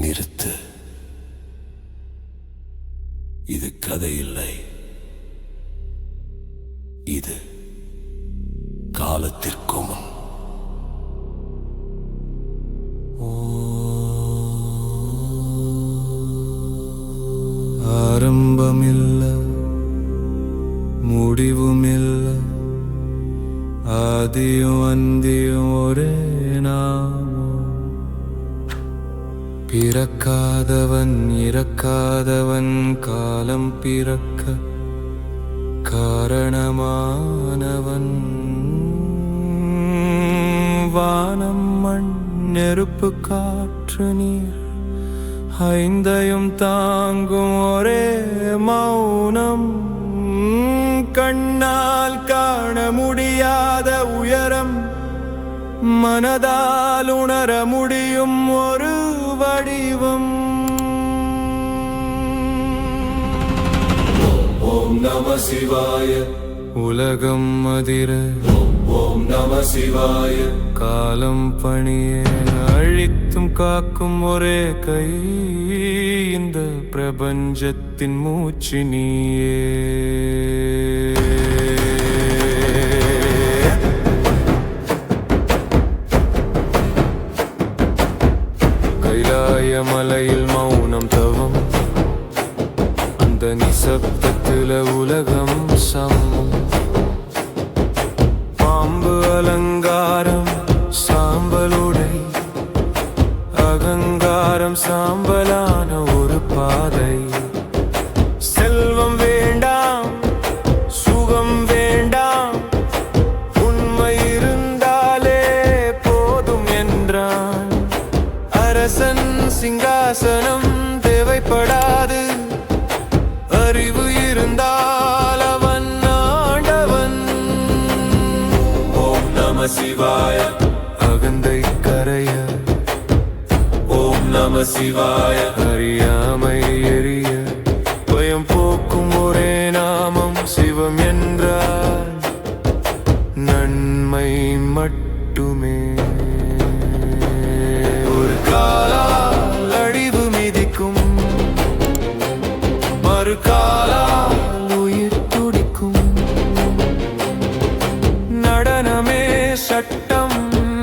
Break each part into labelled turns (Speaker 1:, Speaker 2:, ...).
Speaker 1: நிறுத்து. இது கதை இல்லை. இது காலத்திற்கும்
Speaker 2: ஆரம்பமில்ல முடிவுமில்ல ஆதியும் அந்தியும் ஒரே நான் பிறக்காதவன் இறக்காதவன் காலம் பிறக்க காரணமானவன். வானம் மண் நெருப்பு காற்று நீர் ஐந்தையும் தாங்கும் ஒரே மௌனம். கண்ணால் காண முடியாத உயரம் மனதால் உணர முடியும் ஒரு வடிவம்.
Speaker 1: ஓம் நம சிவாய.
Speaker 2: உலகம் அதிர
Speaker 1: ஓம் நம சிவாய.
Speaker 2: காலம் பணியே. அழித்தும் காக்கும் ஒரே கை. இந்த பிரபஞ்சத்தின் மூச்சு நீயே. அந்த நிசப்தத்துல உலகம் சமம். பாம்பு அலங்காரம் சாம்பலுடை. அகங்காரம் சாம்பலான ஒரு பாதை. செல்வம் வேண்டாம் சுகம் வேண்டாம். உண்மை இருந்தாலே போதும் என்றான். அரசன் சிங்காசனம் தேவைப்படாது. அறிவு இருந்தால் அவன் ஆண்டவன்.
Speaker 1: ஓம் நம சிவாய.
Speaker 2: அகந்தை கரைய.
Speaker 1: ஓம் நம சிவாய.
Speaker 2: அறியாமை எரிய. பயம் போக்கும் ஒரே நாமம் சிவம் என்றார் நன்மை மட்டுமே. ஒரு காலால் மறு காலால் உயிர் துடிக்கும். நடனமே சட்டம்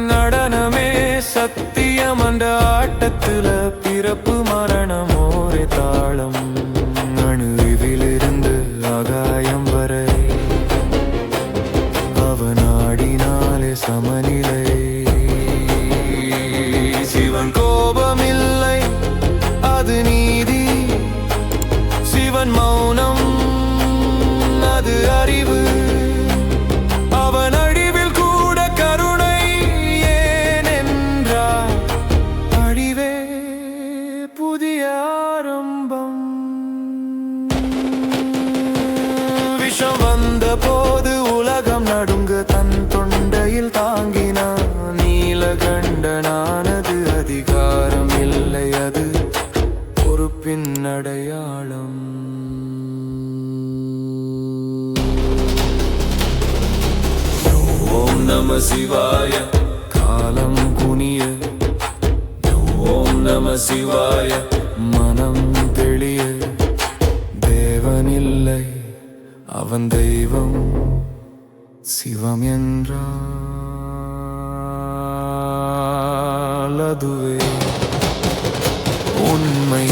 Speaker 2: நடனமே சத்தியம். அந்த ஆட்டத்துல பிறப்பு மரணம் ஒரே தாளம். அணுவிலிருந்து ஆகாயம் விஷம் வந்த போது உலகம் நடுங்க தன் தொண்டையில் தாங்கினான் நீலகண்டனானது. அதிகாரம் இல்லை அது பொறுப்பின் அடையாளம்.
Speaker 1: ஓம் நம சிவாய.
Speaker 2: காலம் குனிய.
Speaker 1: ஓம் நம சிவாய.
Speaker 2: மனம் தெளிய. தேவனில்லை. அவன் தெய்வம் சிவம் என்றால் அதுவே உண்மை.